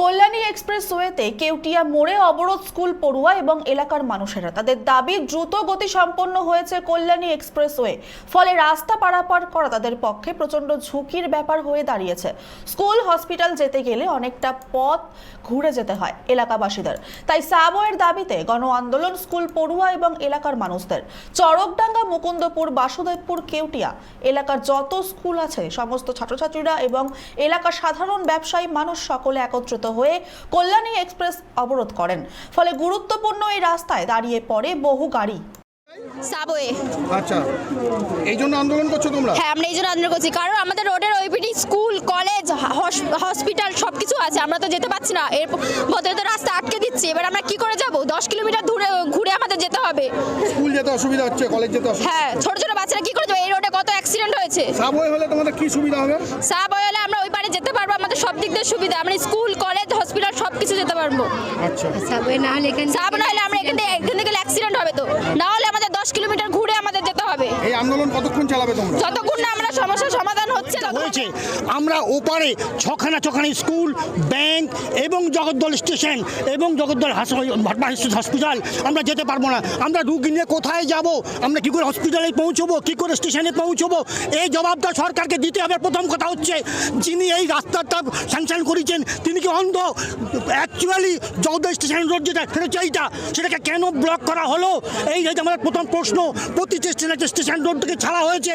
Kalyani express ওয়েতে কেউটিয়া মোড়ে অবরোধ স্কুল পড়ুয়া এবং এলাকার মানুষেরা। তাদের দাবি, দ্রুত গতি সম্পন্ন হয়েছে কল্যাণী এক্সপ্রেসওয়ে ফলে রাস্তা পারাপার করা তাদের পক্ষে প্রচণ্ড ঝুঁকির ব্যাপার হয়ে দাঁড়িয়েছে। স্কুল, হসপিটাল যেতে গেলে অনেকটা পথ ঘুরে যেতে হয় এলাকাবাসীদের। তাই সাবওয়ের দাবিতে গণ আন্দোলন স্কুল পড়ুয়া এবং এলাকার মানুষদের। চরকডাঙ্গা, মুকুন্দপুর, বাসুদেবপুর, কেউটিয়া এলাকার যত স্কুল আছে, সমস্ত ছাত্রছাত্রীরা এবং এলাকার সাধারণ ব্যবসায়ী মানুষ সকলে একত্রিত হয়ে কল্যাণী এক্সপ্রেস অবরোধ করেন। ফলে গুরুত্বপূর্ণ এই রাস্তায় দাঁড়িয়ে পড়ে বহু গাড়ি। সাবওয়ে। আচ্ছা এই জন্য আন্দোলন করছ তোমরা? হ্যাঁ আমরা এই জন্য আন্দোলন করছি। কারণ আমাদের রোডের ওইপিটি স্কুল কলেজ হসপিটাল সব কিছু আছে। আমরা তো যেতে পারছি না। এর মধ্যে তো রাস্তা আটকে দিচ্ছে। এবার আমরা কি করে যাব? দশ কিলোমিটার দূরে ঘুরে আমাদের যেতে হবে। স্কুল যেতে অসুবিধা হচ্ছে কলেজ যেতে অসুবিধা হ্যাঁ ছোট ছোট বাচ্চারা কি করে যাবে? এই রোডে কত অ্যাক্সিডেন্ট হয়েছে? সাবওয়ে হলে তোমাদের কি সুবিধা হবে? সাবওয়ে হলে আমরা ওই পারে যেতে পারব। আমাদের সব দিক দিয়ে সুবিধা। আমরা স্কুল কলেজ যেতে পারব। আচ্ছা। সাবওয়ে না হলে এখান সাব না হলে আমরা এখান থেকে এখান থেকে অ্যাক্সিডেন্ট হবে তো। না হলে আমাদের দশ কিলোমিটার ঘুরে আমাদের যেতে হবে। এই আন্দোলন কতক্ষণ চালাবে তোমরা? যতক্ষণ না আমরা সমস্যার সমাধান হয়েছে আমরা ওপারে ছখানা ছখানা স্কুল, ব্যাংক এবং জগদ্দল স্টেশন এবং জগদ্দল হসপিটাল আমরা যেতে পারব না। আমরা রুগী নিয়ে কোথায় যাব? আমরা কি করে হসপিটালে পৌঁছবো? কি করে স্টেশনে পৌঁছবো? এই জবাবটা সরকারকে দিতে হবে। প্রথম কথা হচ্ছে, যিনি এই রাস্তাটা স্যাংশন করেছেন, তিনি কি অন্ধ? অ্যাকচুয়ালি জগদ্দল স্টেশন রোড যেটা, সেটা হচ্ছে এইটা। সেটাকে কেন ব্লক করা হলো? এই হচ্ছে আমাদের প্রথম প্রশ্ন। প্রতি স্টেশন স্টেশন রোড থেকে ছাড়া হয়েছে,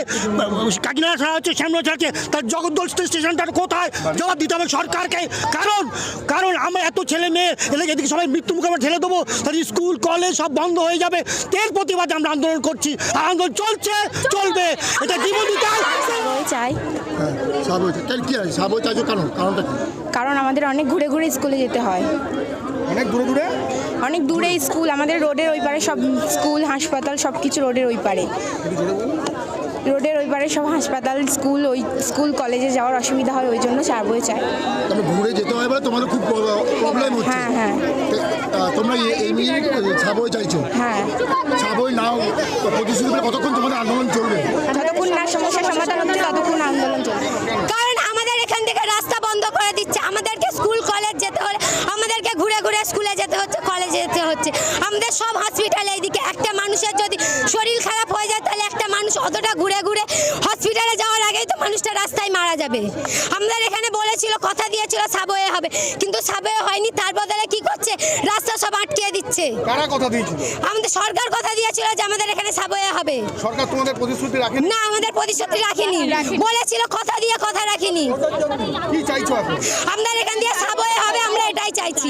কাকিনাড়া ছাড়া হচ্ছে শ্যামলা ছাড়া হচ্ছে তার জগদ্দল স্টেশনটা কোথায়? জবাব দিতে হবে সরকারকে। কারণ কারণ আমরা এত ছেলে মেয়ে এদিকে এদিকে সবাই মৃত্যু মুখে আমরা ঠেলে দেবো। তার স্কুল কলেজ সব বন্ধ হয়ে যাবে। এর প্রতিবাদে আমরা আন্দোলন করছি। আন্দোলন চলছে চলবে। এটা সাবওয়ে চাই। হ্যাঁ কারণ আমাদের অনেক ঘুরে ঘুরে স্কুলে যেতে হয়। অনেক দূরে দূরে অনেক দূরে স্কুল। আমাদের রোডের ওই পারে সব স্কুল হাসপাতাল সব কিছু রোডের ওই পারে। রোডের ওই পারে সব হাসপাতাল স্কুল ওই স্কুল কলেজে যাওয়ার অসুবিধা হয় ওই জন্য সাবওয়ে চাই তুমি ঘুরে যেতে হয় বলে তোমাদের খুব প্রবলেম হচ্ছে। হ্যাঁ হ্যাঁ। তোমরা চাইছো? হ্যাঁ। নাও প্রতিশ্রুতি কতক্ষণ তোমাদের আন্দোলন চলবে? যতক্ষণ না সমস্যার সমাধান হচ্ছে ততক্ষণ আন্দোলন চলবে। কারণ আমাদের এখান থেকে রাস্তা বন্ধ করে দিচ্ছে। আমাদেরকে স্কুল কলেজ যেতে হলে আমাদেরকে ঘুরে ঘুরে স্কুলে যেতে হচ্ছে কলেজে যেতে হচ্ছে। আমাদের সব হসপিটালে এইদিকে একটা মানুষের যদি শরীর খারাপ অতটা ঘুরে ঘুরে হসপিটালে যাওয়ার আগেই তো মানুষটা রাস্তায় মারা যাবে। আমাদের এখানে বলেছিল কথা দিয়েছিল সাবওয়ে হবে। কিন্তু সাবওয়ে হয়নি তার বদলে কি করছে? রাস্তা সব আটকে দিচ্ছে। কারা কথা দিয়েছিল? আমাদের সরকার কথা দিয়েছিল যে আমাদের এখানে সাবওয়ে হবে। সরকার তোমাদের প্রতিশ্রুতি রাখেনি? না আমাদের প্রতিশ্রুতি রাখেনি। বলেছিল কথা দিয়ে কথা রাখিনি। কি চাইছো এখন? আমাদের এখান দিয়ে সাবওয়ে হবে আমরা এটাই চাইছি।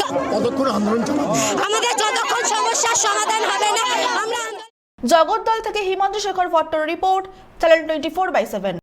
কা- কতক্ষণ আন্দোলন চালাবে? আমাদের যতক্ষণ সমস্যার সমাধান হবে না আমরা জগদ্দল থেকে Himanta Shekhar ভট্টর report channel twenty four by seven